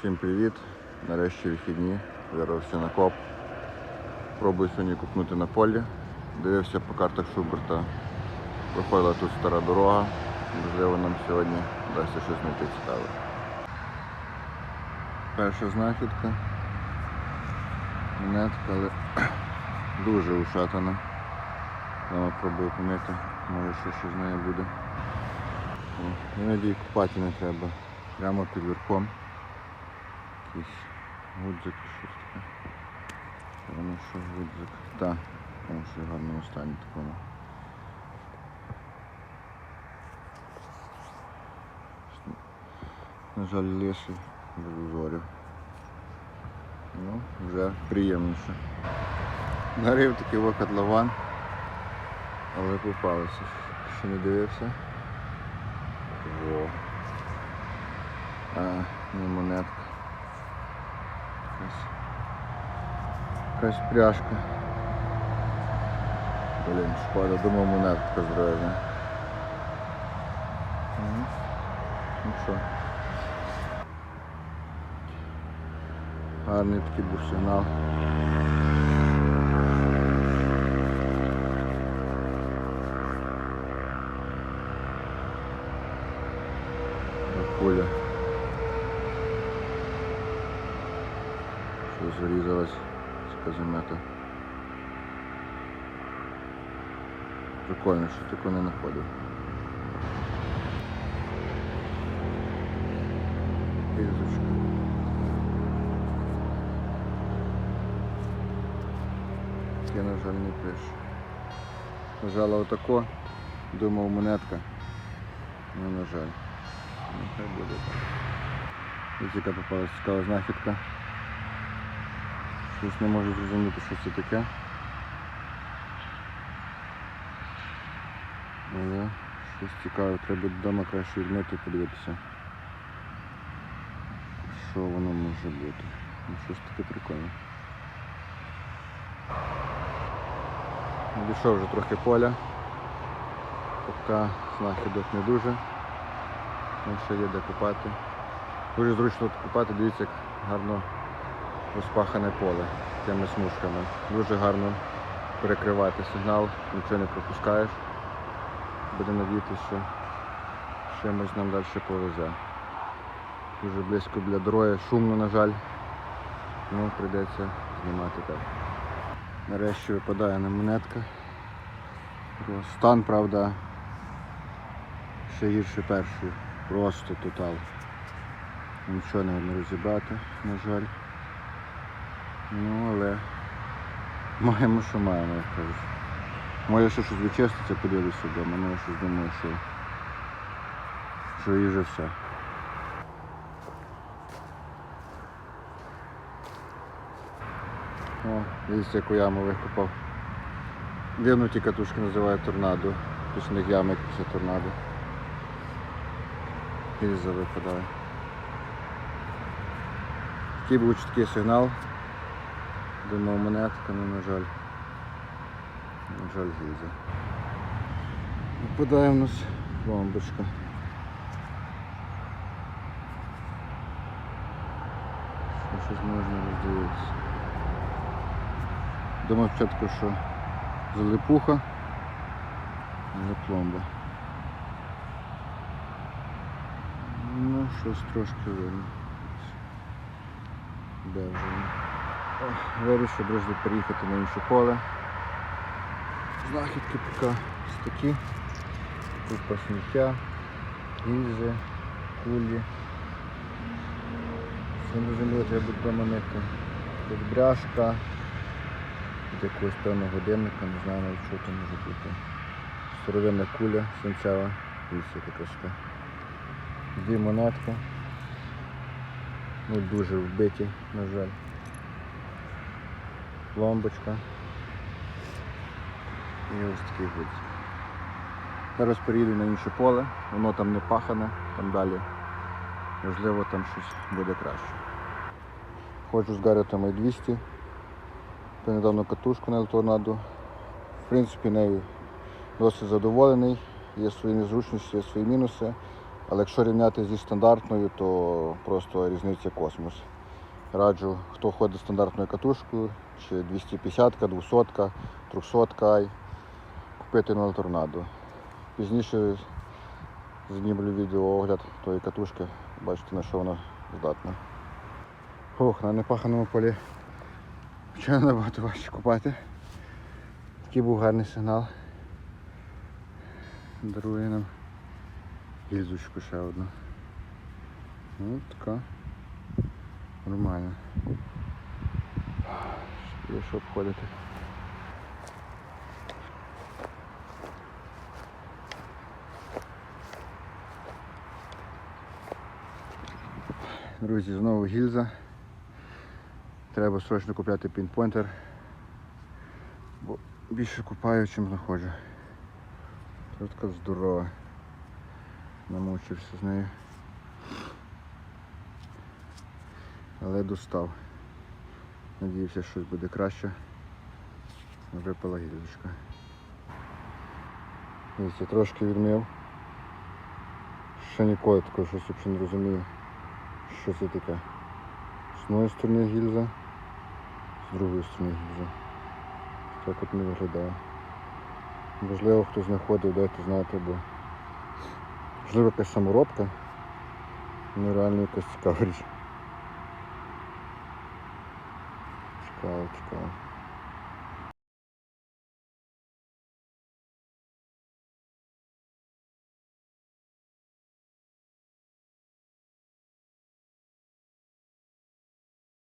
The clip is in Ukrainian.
Всім привіт! Нарешті вихідні. Вирався на коп. Пробую сьогодні купнути на полі. Дивився по картах Шуберта. Проходила тут стара дорога. Можливо, нам сьогодні вдасться щось знайти цікаве. Перша знахідка. Монетка, але дуже ушатана. Зараз пробую помити, може ще щось з нею буде. Іноді купати не треба. Прямо під верхом. Якийсь гудзик чи щось таке. Воно що гудзик. Так, тому що в гарному стані такому. На жаль, лисий без узорів. Ну, вже приємніше. Нарив такий во котлован, але попалося. Ще не дивився. Во. А, не монетка. Якась пряжка. Блін, шкода, думав монетка здоров'я. Ну, ну що. Гарний такий був сигнал. Куля. Що зарізалась каземета. Прикольно, що таке не знаходив. Різочка. Я, на жаль, не пишу. Нажала отако, думав монетка. Ну, на жаль. Нехай буде так. Ось яка попалась цікава знахідка. Щось не можу зрозуміти, що це таке. Але щось цікаве, треба вдома краще відмити подивитися. Що воно може бути. Ну, щось таке прикольне. Обійшов вже трохи поля. Поки знахідок не дуже. Ну, ще є де купати. Дуже зручно тут купати, дивіться, як гарно розпахане поле тими смужками. Дуже гарно перекривати сигнал, нічого не пропускаєш. Буде надіятися, що чимось нам далі повезе. Дуже близько біля дороги, шумно, на жаль. Ну, прийдеться знімати так. Нарешті випадає на монетка. Стан, правда, ще гірше першої. Просто тотал. Нічого не розібрати, на жаль. Ну, але маємо, що маємо, як кажуть. Може ще щось вичиститься, подивлюся вдома, але я щось думаю, що, що і вже все. О, дивіться, яку яму викопав. Дивно ті катушки називають торнадо. Тут них ями після торнадо. Гільза випадає. Такий був чіткий сигнал. Думав монетка, але на жаль. На жаль, гільза. Випадає в нас бомбочка. Що щось можна роздивитися. Думав спочатку, що залипуха, але пломба. Ну, щось трошки видно. Де вже? Вирішив брижди переїхати на інше поле. Знахідки поки такі. Купа сміття, гільзи, кулі. Все зрозуміло, треба буде вдома мити. Тут бряшка, від якогось певного годинника, не знаю навіть що це може бути. Сировинна куля дивіться яка красота. Дві монетки. Ну, дуже вбиті, на жаль. Пломбочка. І ось такий гудзик. Зараз переїду на інше поле, воно там не пахане, там далі. Можливо там щось буде краще. Ходжу з Гарретом 200. Це недавно катушку на торнадо. В принципі, нею досить задоволений. Є свої незручності, є свої мінуси. Але якщо рівняти зі стандартною, то просто різниця космос. Раджу, хто ходить стандартною катушкою, чи 250, 200, 300 ай, купити на торнадо. Пізніше знімлю відеоогляд тої катушки, бачите на що вона здатна. Ох, на непаханому полі Вчора набагато важче купати. Такий був гарний сигнал. Дарує нам гільзочку ще одну. Ну, така. Нормально. Є що обходити. Друзі, знову гільза. Треба срочно купляти пінпойнтер, бо більше купаю, чим знаходжу. Така здорова. Намучився з нею. Але достав. Надіюся, щось буде краще. Випала гілочка. Дивіться, трошки відмив. Ще ніколи такого щось взагалі не розумію, що це таке. З одної сторони гільза, з другої сторони гільза. Так от не виглядає. Можливо, хтось знаходив, дайте знати, бо можливо якась саморобка. Ну реально якась цікава річ. 可以，可以。